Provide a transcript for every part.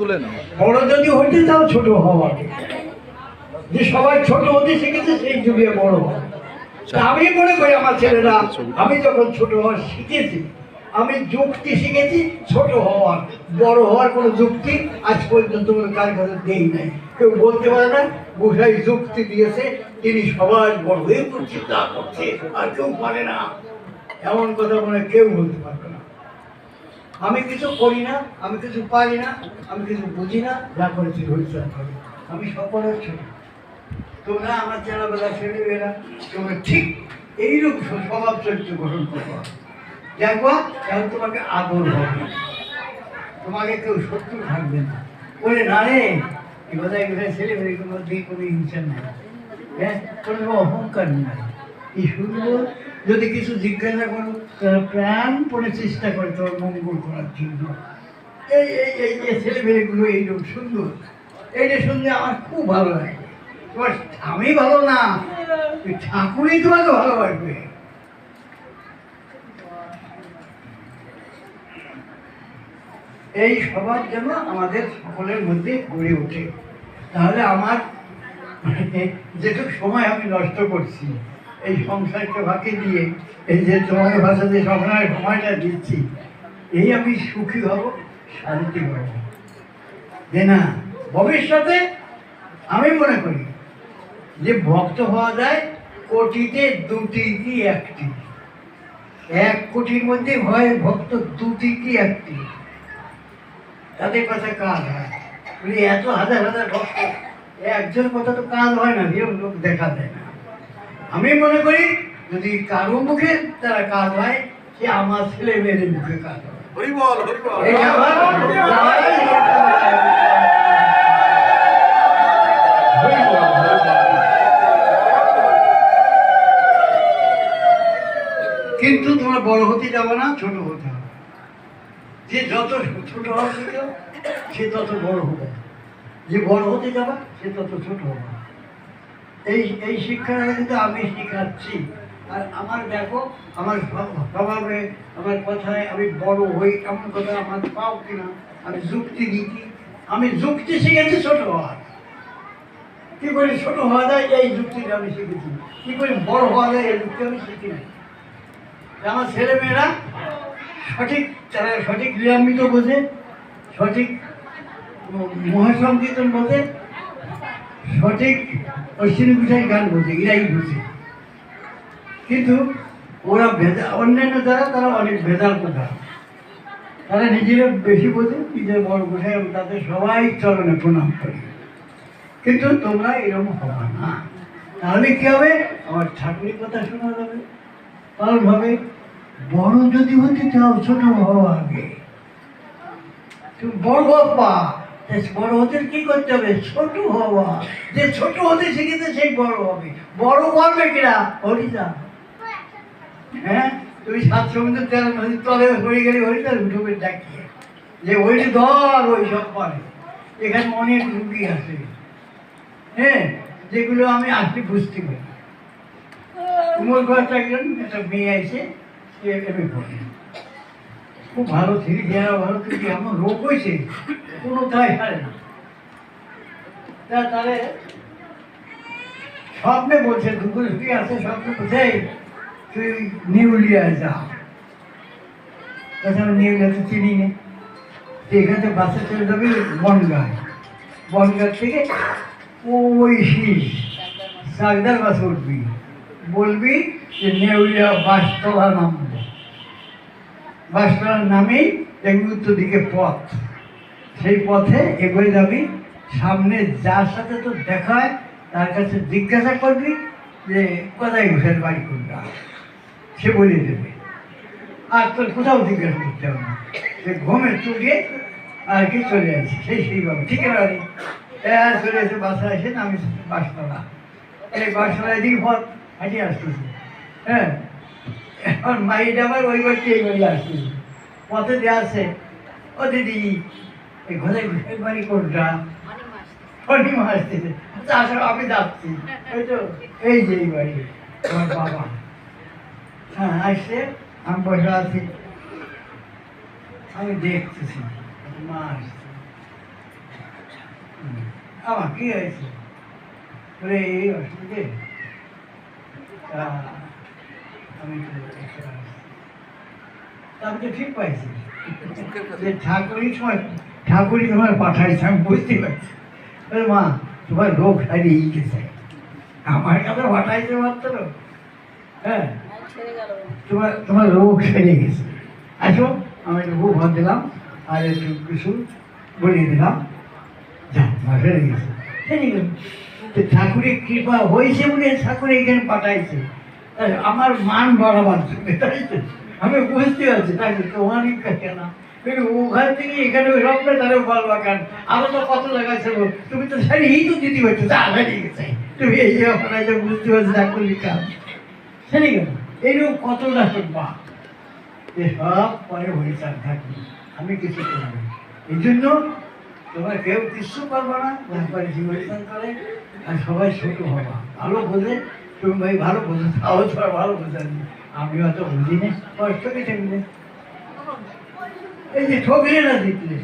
তুলে নাও। বড় যদি হইতে চাও ছোট হওয়া যে সবাই ছোট হতে শিখেছে সেই যুগে বড় হওয়া। আমি মনে করি আমার ছেলেরা আমি যখন ছোট হওয়ার শিখেছি আমি যুক্তি শিখেছি ছোট হওয়ার বড় হওয়ার কোনো যুক্তি আজ পর্যন্ত কোনো কার কাছে দেই নাই। কেউ বলতে পারে না গোসাই যুক্তি দিয়েছে তিনি সবার বড় হয়ে করছে তা করছে আর কেউ পারে না। এমন কথা মনে কেউ বলতে পারবে না। আমি কিছু করি না আমি কিছু পারি না আমি কিছু বুঝি না। যা করেছি আমি সকলের ছোট তোমরা আমার ছেলেবেলা ছেলেমেয়েরা তোমরা ঠিক এইরকম স্বভাব চরিত্র গ্রহণ করব। দেখবা এখন তোমাকে আদর হবে তোমাকে কেউ শত্রু থাকবে না। বলে না রে কথা এগুলো ছেলে মেয়ের মধ্যে কোনো হিংসা নেই। হ্যাঁ কোনো অহংকার নাই। এই সুন্দর যদি কিছু জিজ্ঞাসা করো, তারা প্রাণপণে চেষ্টা করে তোমার মঙ্গল করার জন্য। এই এই এই এই ছেলে মেয়েগুলো এইরকম সুন্দর। এইটা শুনলে আমার খুব ভালো লাগে। তোমার আমি ভালো না ঠাকুরই তোমাকে ভালোবাসবে। এই সবার যেন আমাদের সকলের মধ্যে গড়ে ওঠে। তাহলে আমার যেটুক সময় আমি নষ্ট করছি এই সংসারকে ফাঁকি দিয়ে, এই যে তোমার ভাষাতে সংসারের সময়টা দিচ্ছি, এই আমি সুখী হব, শান্তি হব। যে না, ভবিষ্যতে আমি মনে করি যে ভক্ত হওয়া যায় কোটিতে দুটি কি একটি। এক কোটির মধ্যে হয় ভক্ত দুটি কি একটি। তাদের কথা কাজ হয়? এত হাজার হাজার ভক্ত একজন কথা তো কাজ হয় না লোক দেখা দেয় না। আমি মনে করি যদি কারও মুখে তারা কাজ হয় সে আমার ছেলে মেয়েদের মুখে কাজ হয়। হরিবল হরিবল কিন্তু তোমার বড় হতে যাবে না ছোট হতে হবে। যে যত ছোট হবে সে তত বড় হবে। যে বড় হতে যাবে সে তত ছোট হবে। এই এই শিক্ষাটা কিন্তু আমি শিখাচ্ছি। আর আমার দেখো আমার স্ব- স্বভাবে, আমার কথায় আমি বড় হই, এমন কথা আমার পাও কিনা, আমি যুক্তি দিই? আমি যুক্তি শিখেছি ছোট হওয়ার। কি করে ছোট হওয়া যায়, এই যুক্তিটা আমি শিখেছি। কি করে বড় হওয়া যায়, এই যুক্তি আমি শিখি নাই। আমার ছেলেমেয়েরা সঠিক তারা সঠিক লীলামৃত বোঝে, সঠিক মহাসংকীর্তন বোঝে, সঠিক অশ্বিনী বিষয় গান বলছে এরাই বোঝে কিন্তু ওরা ভেজা অন্যান্য যারা তারা অনেক ভেজাল কথা। তারা নিজেরা বেশি বোঝে নিজের বড় গোসাই তাদের সবাই চরণে প্রণাম করে। কিন্তু তোমরা এরকম হবে না। তাহলে কি হবে? আমার ঠাকুরের কথা শোনা যাবে। কারণ ভাবে বড় যদি হতে চাও, ছোট হওয়া আগে। বড় বাপ্পা বড় হতে কি করতে হবে? ছোট হওয়া। যে ছোট হতে শিখেছে সেই বড় হবে। বড় করবে কিনা হরিদা হ্যাঁ? তুমি সাত সমুদ্র তেরো নদীর তলে হয়ে গেলে হরিদা ঢুকে ডাকিয়ে। যে ওই ধর, ওই সব পারে এখানে অনেক রুগী আছে। হ্যাঁ? যেগুলো আমি আসলে বুঝতে পারি কুমোর ঘরটা একজন একটা মেয়ে আছে সে এমএ পড়ে খুব ভালো ছেলে যারা ভালো কিন্তু এমন রোগ হয়েছে কোনো তাই হারে না তা তাহলে স্বপ্নে বলছে দুপুরে শুয়ে আছে স্বপ্নে বলছে "এই, তুই নিউলিয়ায় যা তাছাড়া নিউলিয়া তো চিনি নে তো এখান থেকে বাসে চলে যাবি বনগায় বনগাঁ থেকে ওই শীষ সাগদার বাসে উঠবি বলবি যে নেউলিয়া বাসতলা নামবো বাসতলার নামেই দেখবি উত্তর দিকে পথ। সেই পথে এগোয়ে যাবি। সামনে যার সাথে তোর দেখা হয়, তার কাছে জিজ্ঞাসা করবি যে, কোথায় ঘুষের বাড়ি কোনটা? সে বলে দেবে। আর তোর কোথাও জিজ্ঞাসা করতে হবে না। সে ঘুমে চুকে আর কি চলে আসে। সেই সেইভাবে। ঠিক আছে আর চলে এসে বাসায় এসে নামি বাসতলা। এই বাসতলা এদিকে পথ। হাঁটিয়ে আসতেছে। হ্যাঁ? এখন মাইটা আবার ওই বাড়িতে এই বাড়ি ও দিদি আচ্ছা আমি আমার হ্যাঁ আসছে আমি বসে আছি। আমি দেখতেছি, মা আসছে। আমার কি হয়েছে? এই, অসুবিধে? ঠাকুরই তোমার পাঠাইছে আমি বুঝতে পারছি মা তোমার সারিয়ে গেছে আমার কাছে পাঠাইছে মাত্র হ্যাঁ তোমার তোমার গেছে আসো আমি একটু ভাত দিলাম আর একটু কিছু বলিয়ে দিলাম যা গেছে ঠাকুরের কৃপা হয়েছে বলে ঠাকুর এখানে পাঠাইছে। আর আমার মান বাড়াবার জন্য তাই তো? আমি বুঝতে পারছি, তাই তো? তোমার ইচ্ছা কেন কিন্তু ওখান থেকে এখানে রকমের তারা বলবা কেন আরও তো কত লাগাইছিল তুমি তো সারিয়েই তো দিতে পারছ তা হারিয়ে গেছে। তুমি এই যে আপনার বুঝতে পারছি ঠাকুরের কাজ সেরে গেল এইরকম কত নাটক বা? যে সব পরে হরিচার থাকবে আমি কিছু করব এই জন্য তোমরা কেউ কিছু পারব না করে, আর সবাই ছোট হবা। ভালো বোঝে তুমি ভালো ভালো আমি অত বুঝি না এই যে ঠকলে না জিতলে,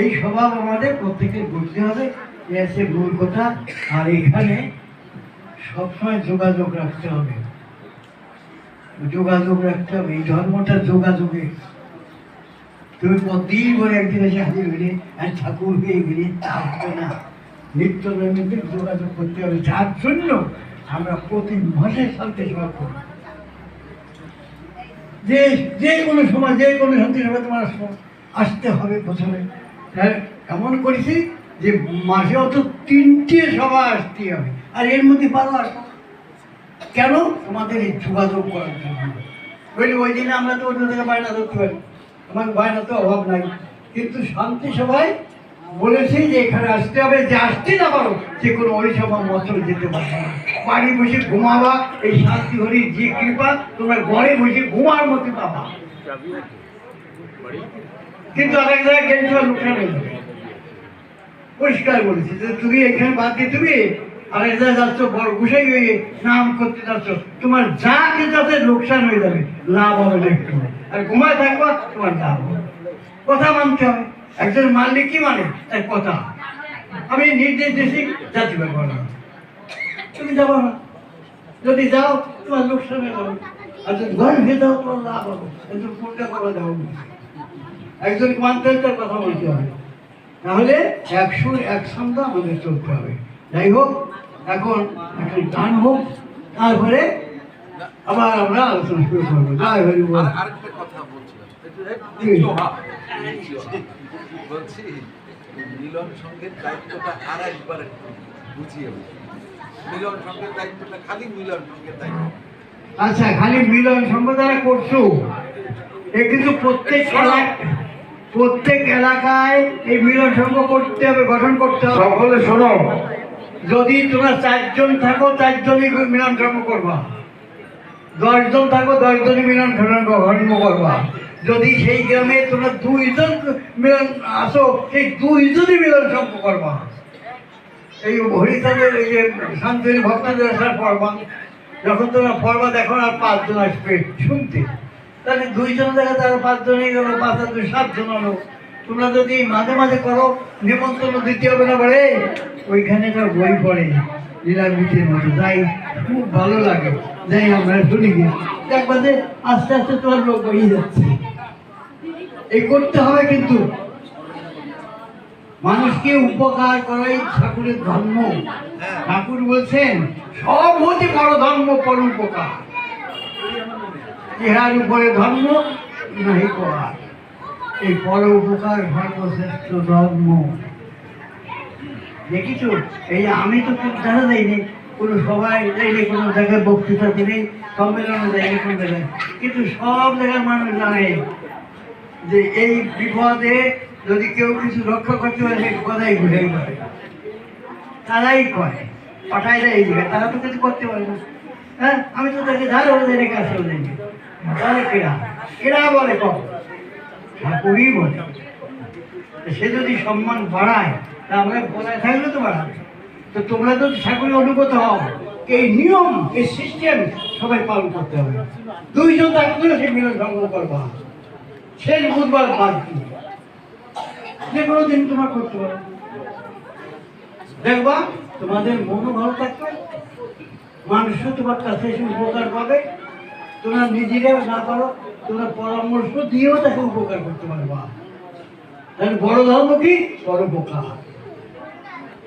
এই স্বভাব আমাদের বুঝতে হবে মূল কথা, আর এখানে সবসময় যোগাযোগ রাখতে হবে। যোগাযোগ রাখতে হবে, এই ধর্মটা যোগাযোগে। তুমি প্রতিদিন করে একদিন এসে হাজির হলে আর ঠাকুর হয়ে গেলে না। নিত্য নৈমিত্তিক যোগাযোগ করতে হবে, যার জন্য আমরা প্রতি মাসে শান্তি সেবা করি। যে যে কোনো সময় যে কোনো শান্তি সভা তোমার আস- আসতে হবে প্রথমে হ্যাঁ, এমন করেছি যে মাসে অত তিনটে সভা আসতে হবে আর এর মধ্যে পারো আসো কেন? তোমাদের এই যোগাযোগ করার জন্য। বলি ওই দিনে আমরা তো অন্য থেকে বায়না ধরতে পারি। আমার বায়না তো অভাব নাই। কিন্তু শান্তি সভায় বলেছি যে এখানে আসতে হবে যে আসতে না পারো যে কোনো ওই সভা মন্ত্র যেতে পারবে না। বাড়ি বসে ঘুমাবা, এই শান্তি হরির যে কৃপা, তোমরা ঘরে বসে ঘুমার মতো পাবা। কিন্তু আরেক জায়গায় গেলে তোমার পরিষ্কার বলেছি যে তুমি এখানে বাদ দিয়ে তুমি আরেক জায়গায় যাচ্ছ, বড় গুসাই হয়ে নাম করতে যাচ্ছ, তোমার যা কিছুতে লোকসান হয়ে যাবে, লাভ হবে একটু। আর ঘুমায় থাকবা, তোমার লাভ হবে। কথা মানতে হবে। একজন মানলে কি মানে তার কথা। আমি নির্দেশ দিয়েছি জাতি না তুমি যাব না। যদি যাও তোমার লোকসান যাবে। আর যদি ঘর ভেয়ে দাও তোমার লাভ হবে। একজন কোনটা করা যাব একজন মানতে কথা বলতে হবে। তাহলে একশো এক সন্ধ্যা আমাদের চলতে হবে। যাই হোক এখন একটা গান হোক তারপরে আবার আমরা আলোচনা শুরু করব। জয় হরি আরেকটা কথা বলছিলাম। বলছি মিলন সঙ্গের দায়িত্বটা আর একবার বুঝিয়ে। মিলন সঙ্গের দায়িত্বটা খালি মিলন সঙ্গের দায়িত্ব। আচ্ছা খালি মিলন সম্প্রদায় করছ। এ কিন্তু প্রত্যেক প্রত্যেক এলাকায় এই মিলন সংঘ করতে হবে গঠন করতে হবে। সকলে শোনো। যদি তোমরা চারজন থাকো চারজনই মিলন সংঘ করবা। দশজন থাকো দশজনই মিলন ধর্ম করবা। যদি সেই গ্রামে তোমরা দুইজন মিলন আসো সেই দুইজনই মিলন সংঘ করবা। এই হরিচাঁদের এই যে শান্তির ভক্তদের আসার পরবা, যখন তোমরা পরবা দেখো আর পাঁচজন আসবে, শুনতে। তাহলে দুইজন দেখা তারা পাঁচজনই গেলো, পাঁচ আর দুই, সাতজন হলো। তোমরা যদি মাঝে মাঝে করো, নিমন্ত্রণ দিতে হবে না বলে, ওইখানে একটা বই পড়ে লীলাবৃতির মতো। তাই খুব ভালো লাগে। যাই আমরা শুনি গিয়ে দেখবা যে আস্তে আস্তে তোমার লোক বেরিয়ে যাচ্ছে। এই করতে হবে কিন্তু। মানুষকে উপকার করাই ঠাকুরের ধর্ম। ঠাকুর বলছেন সব হতে বড় ধর্ম পর উপকার। ইহার উপরে ধর্ম নাহি করা এই পর উপকার সর্বশ্রেষ্ঠ ধর্ম। দেখিছো? এই আমি তো খুব দেখা যাইনি। কোনো সবাই যাইনি কোনো জায়গায় বক্তৃতা দিনে সম্মেলনে যাইনি কোনো জায়গায়। কিন্তু সব জায়গার মানুষ জানে যে এই বিপদে যদি কেউ কিছু রক্ষা করতে পারে, সে কথাই বুঝাই পারে। তারাই করে পাঠাই দেয় এই তারা তো কিছু করতে পারে না। হ্যাঁ আমি তো তাকে ধারে ওদের আসলে দেখি তাহলে কেরা কেরা বলে ঠাকুরই বলে। সে যদি সম্মান বাড়ায়, তা আমরা বলায় থাকলে তো বাড়াবে। তো তোমরা তো ঠাকুরের অনুগত হও। এই নিয়ম, এই সিস্টেম সবাই পালন করতে হবে। দুইজন থাকলে সে মিলন সংগ্রহ করবা। শেষ বুধবার বাদ দিয়ে। যে কোনো দিন তোমার করতে পারো দেখবা, তোমাদের মনও ভালো থাকবে, মানুষও তোমার কাছে এসে উপকার পাবে। তোমরা নিজেরাও না পারো, তোমরা পরামর্শ দিয়েও তাকে উপকার করতে পারবা। তাহলে বড় ধর্ম কি? বোকা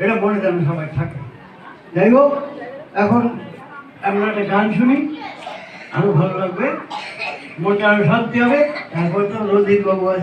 এটা মনে যেন সবাই থাকে। যাই হোক, এখন আমরা একটা গান শুনি, আরও ভালো লাগবে, মনটা আরও শান্তি হবে, তারপর তো রোদিন বাবু।